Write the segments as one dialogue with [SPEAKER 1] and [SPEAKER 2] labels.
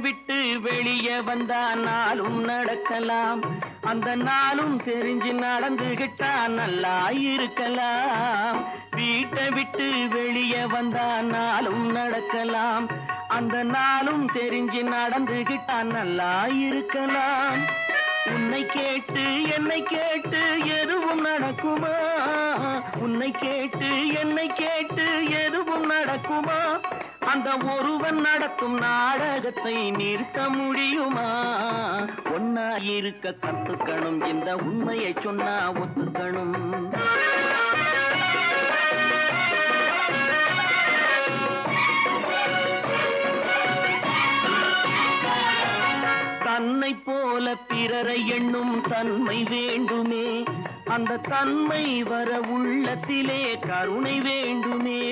[SPEAKER 1] விட்டு வெளியே வந்தா நாளும் நடக்கலாம். அந்த நாளும் தெரிஞ்சு நடந்துகிட்டா நல்லா இருக்கலாம் வீட்டை விட்டு வெளியே வந்தா நாளும் நடக்கலாம். அந்த நாளும் தெரிஞ்சு நடந்துகிட்டா நல்லா இருக்கலாம் உன்னை கேட்டு என்னை கேட்டு எதுவும் நடக்குமா? உன்னை கேட்டு என்னை கேட்டு எதுவும் நடக்குமா? அந்த ஒருவன் நடத்தும் நாடகத்தை நிறுத்த முடியுமா? ஒன்னா இருக்க கத்துக்கணும் இந்த உண்மையை சொன்னா ஒத்துக்கணும். தன்னை போல பிறரை எண்ணும் தன்மை வேண்டுமே. அந்த தன்மை வர உள்ளத்திலே கருணை வேண்டுமே.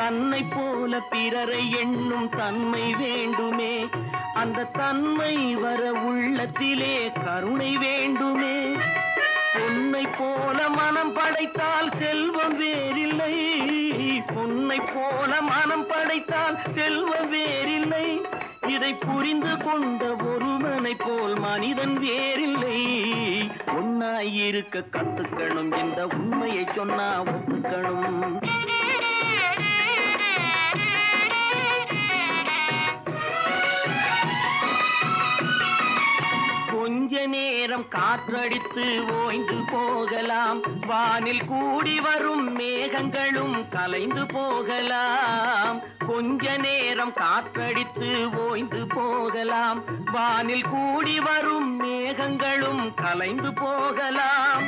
[SPEAKER 1] தன்னை போல பிறரை எண்ணும் தன்மை வேண்டுமே. அந்த தன்மை வர உள்ளத்திலே கருணை வேண்டுமே. பொன்னை போல மனம் படைத்தால் செல்வம் வேறில்லை. பொன்னை போல மனம் படைத்தால் செல்வம் வேறில்லை. இதை புரிந்து கொண்ட ஒருவனை போல் மனிதன் வேறில்லை. ஒன்னாயிருக்க கத்துக்கணும் இந்த உண்மையை சொன்னா ஒத்துக்கணும். கொஞ்ச நேரம் காற்றடித்து ஓய்ந்து போகலாம். வானில் கூடி வரும் மேகங்களும் கலைந்து போகலாம். கொஞ்ச நேரம் காற்றடித்து ஓய்ந்து போகலாம். வானில் கூடி வரும் மேகங்களும் கலைந்து போகலாம்.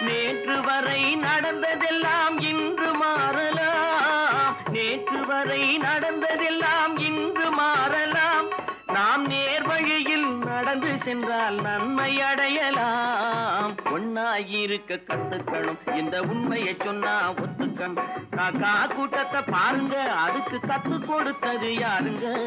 [SPEAKER 1] நேற்று வரை நடந்ததெல்லாம் இன்று மாறலாம். நேற்று வரை நடந்ததெல்லாம் இன்று மாறலாம். சென்றால் நன்மை அடையலாம். ஒன்னாயிருக்க கத்துக்கணும். இந்த உண்மையை சொன்னா ஒத்துக்கணும். காக்கா கூட்டத்தை பாருங்க. அதுக்கு கத்து கொடுத்தது யாருங்க?